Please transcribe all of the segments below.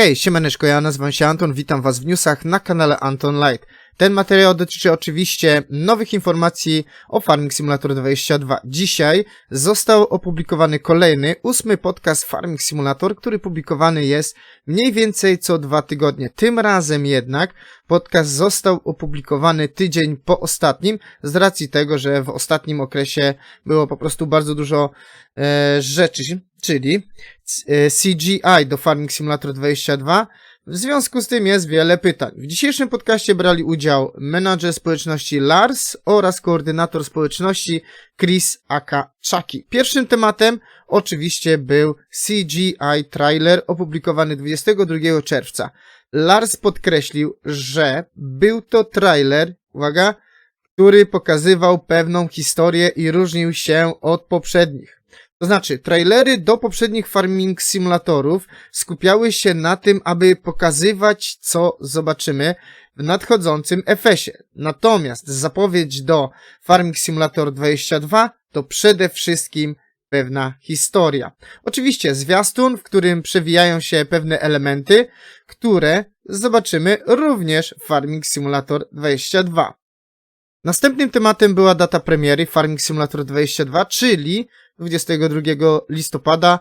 Hej, siemaneczko, ja nazywam się Anton, witam was w newsach na kanale Anton Light. Ten materiał dotyczy oczywiście nowych informacji o Farming Simulator 22. Dzisiaj został opublikowany kolejny, ósmy podcast Farming Simulator, który publikowany jest mniej więcej co dwa tygodnie. Tym razem jednak podcast został opublikowany tydzień po ostatnim, z racji tego, że w ostatnim okresie było po prostu bardzo dużo e, rzeczy, czyli e, CGI do Farming Simulator 22. W związku z tym jest wiele pytań. W dzisiejszym podcaście brali udział menadżer społeczności Lars oraz koordynator społeczności Chris Aka Chucky. Pierwszym tematem oczywiście był CGI trailer opublikowany 22 czerwca. Lars podkreślił, że był to trailer, uwaga, który pokazywał pewną historię i różnił się od poprzednich. To znaczy, trailery do poprzednich farming simulatorów skupiały się na tym, aby pokazywać, co zobaczymy w nadchodzącym FS-ie. Natomiast zapowiedź do Farming Simulator 22 to przede wszystkim pewna historia. Oczywiście zwiastun, w którym przewijają się pewne elementy, które zobaczymy również w Farming Simulator 22. Następnym tematem była data premiery Farming Simulator 22, czyli 22 listopada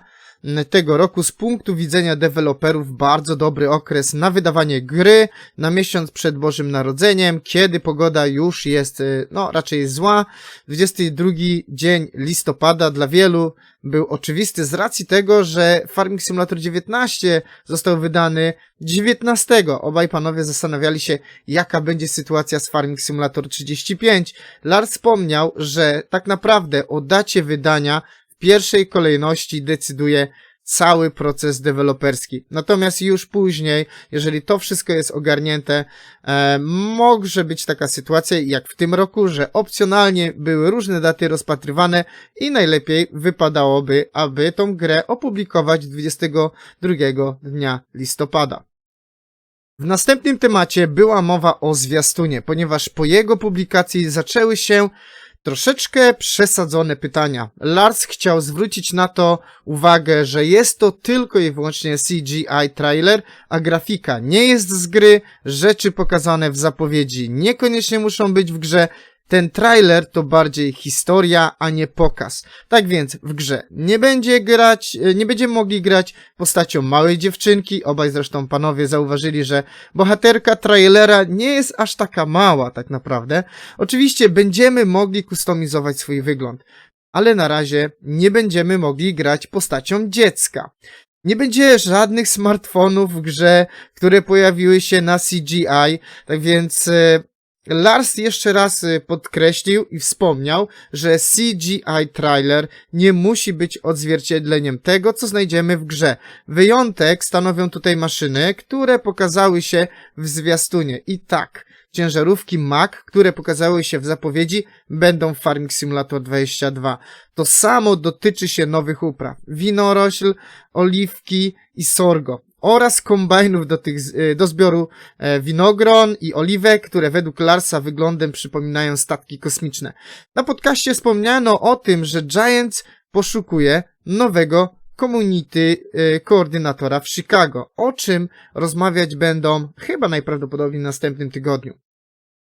tego roku z punktu widzenia deweloperów bardzo dobry okres na wydawanie gry na miesiąc przed Bożym Narodzeniem, kiedy pogoda już jest, y, no raczej zła. 22 dzień listopada dla wielu był oczywisty z racji tego, że Farming Simulator 19 został wydany 19. Obaj panowie zastanawiali się, jaka będzie sytuacja z Farming Simulator 35. Lars wspomniał, że tak naprawdę o dacie wydania pierwszej kolejności decyduje cały proces deweloperski. Natomiast już później, jeżeli to wszystko jest ogarnięte, e, może być taka sytuacja jak w tym roku, że opcjonalnie były różne daty rozpatrywane i najlepiej wypadałoby, aby tą grę opublikować 22 dnia listopada. W następnym temacie była mowa o zwiastunie, ponieważ po jego publikacji zaczęły się troszeczkę przesadzone pytania. Lars chciał zwrócić na to uwagę, że jest to tylko i wyłącznie CGI trailer, a grafika nie jest z gry, rzeczy pokazane w zapowiedzi niekoniecznie muszą być w grze, ten trailer to bardziej historia, a nie pokaz. Tak więc w grze nie będzie grać, nie będziemy mogli grać postacią małej dziewczynki. Obaj zresztą panowie zauważyli, że bohaterka trailera nie jest aż taka mała tak naprawdę. Oczywiście będziemy mogli kustomizować swój wygląd, ale na razie nie będziemy mogli grać postacią dziecka. Nie będzie żadnych smartfonów w grze, które pojawiły się na CGI, tak więc e, Lars jeszcze raz y, podkreślił i wspomniał, że CGI trailer nie musi być odzwierciedleniem tego, co znajdziemy w grze. Wyjątek stanowią tutaj maszyny, które pokazały się w zwiastunie. I tak, ciężarówki Mac, które pokazały się w zapowiedzi, będą w Farming Simulator 22. To samo dotyczy się nowych upraw. Winorośl, oliwki i sorgo oraz kombajnów do, tych, e, do zbioru e, winogron i oliwek, które według Larsa wyglądem przypominają statki kosmiczne. Na podcaście wspomniano o tym, że Giants poszukuje nowego community e, koordynatora w Chicago, o czym rozmawiać będą chyba najprawdopodobniej w następnym tygodniu.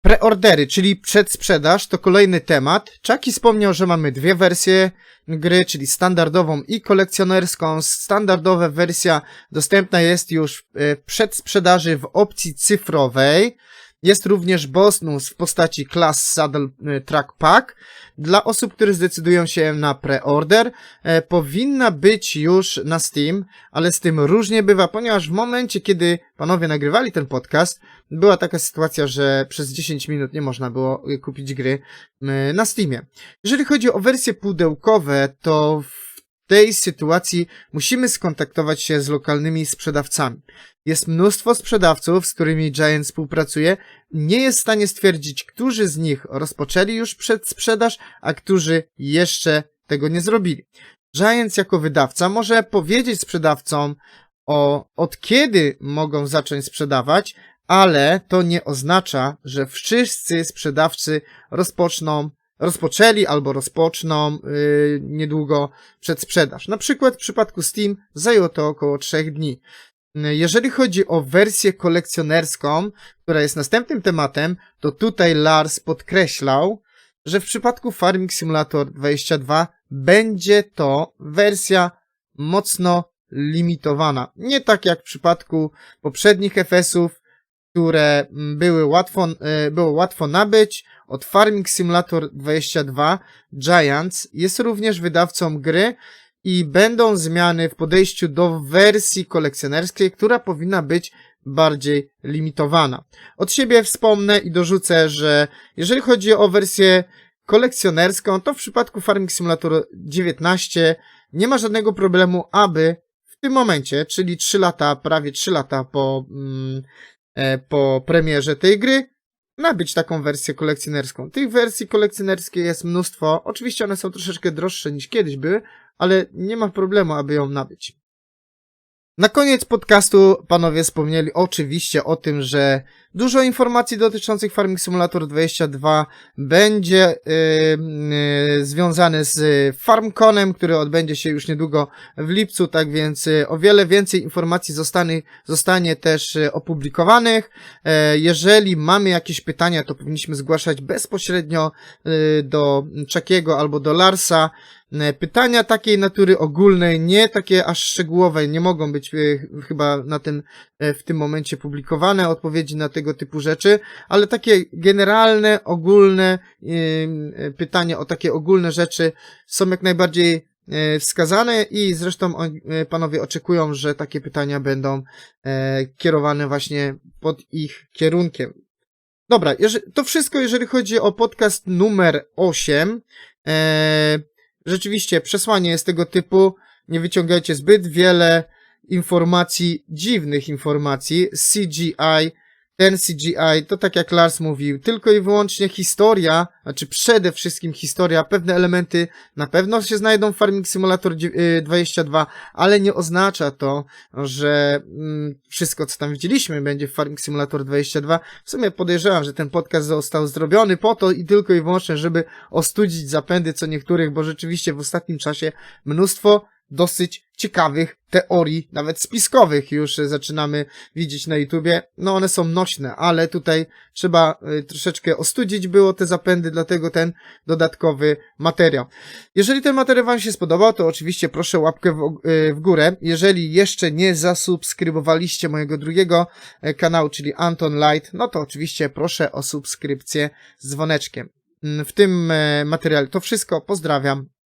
Preordery, czyli przedsprzedaż, to kolejny temat. Chucky wspomniał, że mamy dwie wersje gry, czyli standardową i kolekcjonerską. Standardowa wersja dostępna jest już w przedsprzedaży w opcji cyfrowej. Jest również bonus w postaci Class Saddle e, Track Pack. Dla osób, które zdecydują się na preorder, e, powinna być już na Steam, ale z tym różnie bywa, ponieważ w momencie, kiedy panowie nagrywali ten podcast, była taka sytuacja, że przez 10 minut nie można było e, kupić gry e, na Steamie. Jeżeli chodzi o wersje pudełkowe, to w tej sytuacji musimy skontaktować się z lokalnymi sprzedawcami. Jest mnóstwo sprzedawców, z którymi Giant współpracuje. Nie jest w stanie stwierdzić, którzy z nich rozpoczęli już przedsprzedaż, a którzy jeszcze tego nie zrobili. Giants jako wydawca może powiedzieć sprzedawcom o od kiedy mogą zacząć sprzedawać, ale to nie oznacza, że wszyscy sprzedawcy rozpoczną rozpoczęli albo rozpoczną yy, niedługo przedsprzedaż. Na przykład w przypadku Steam zajęło to około 3 dni. Jeżeli chodzi o wersję kolekcjonerską, która jest następnym tematem, to tutaj Lars podkreślał, że w przypadku Farming Simulator 22 będzie to wersja mocno limitowana. Nie tak jak w przypadku poprzednich FS-ów, które mm, były łatwo, e, było łatwo nabyć. Od Farming Simulator 22 Giants jest również wydawcą gry i będą zmiany w podejściu do wersji kolekcjonerskiej, która powinna być bardziej limitowana. Od siebie wspomnę i dorzucę, że jeżeli chodzi o wersję kolekcjonerską, to w przypadku Farming Simulator 19 nie ma żadnego problemu, aby w tym momencie, czyli 3 lata, prawie 3 lata po, mm, po premierze tej gry, nabyć taką wersję kolekcjonerską. Tych wersji kolekcjonerskich jest mnóstwo. Oczywiście one są troszeczkę droższe niż kiedyś były, ale nie ma problemu, aby ją nabyć. Na koniec podcastu panowie wspomnieli oczywiście o tym, że dużo informacji dotyczących Farming Simulator 22 będzie yy, yy, związane z FarmConem, który odbędzie się już niedługo w lipcu, tak więc yy, o wiele więcej informacji zostanie, zostanie też yy, opublikowanych. Yy, jeżeli mamy jakieś pytania, to powinniśmy zgłaszać bezpośrednio yy, do Czakiego albo do Larsa. E, Pytania takiej natury ogólnej, nie takie aż szczegółowe, nie mogą być e, chyba na tym, e, w tym momencie publikowane odpowiedzi na tego typu rzeczy, ale takie generalne, ogólne pytania o takie ogólne rzeczy są jak najbardziej wskazane i zresztą panowie oczekują, że takie pytania będą kierowane właśnie pod ich kierunkiem. Dobra, to wszystko, jeżeli chodzi o podcast numer 8. Rzeczywiście przesłanie jest tego typu. Nie wyciągajcie zbyt wiele informacji, dziwnych informacji. CGI, ten CGI, to tak jak Lars mówił, tylko i wyłącznie historia, znaczy przede wszystkim historia, pewne elementy na pewno się znajdą w Farming Simulator dzie- y, 22, ale nie oznacza to, że mm, wszystko co tam widzieliśmy będzie w Farming Simulator 22. W sumie podejrzewam, że ten podcast został zrobiony po to i tylko i wyłącznie, żeby ostudzić zapędy co niektórych, bo rzeczywiście w ostatnim czasie mnóstwo dosyć ciekawych teorii, nawet spiskowych już zaczynamy widzieć na YouTubie. No one są nośne, ale tutaj trzeba y, troszeczkę ostudzić było te zapędy, dlatego ten dodatkowy materiał. Jeżeli ten materiał Wam się spodobał, to oczywiście proszę łapkę w, y, w górę. Jeżeli jeszcze nie zasubskrybowaliście mojego drugiego e, kanału, czyli Anton Light, no to oczywiście proszę o subskrypcję z dzwoneczkiem. Mm, W tym e, materiale to wszystko. Pozdrawiam.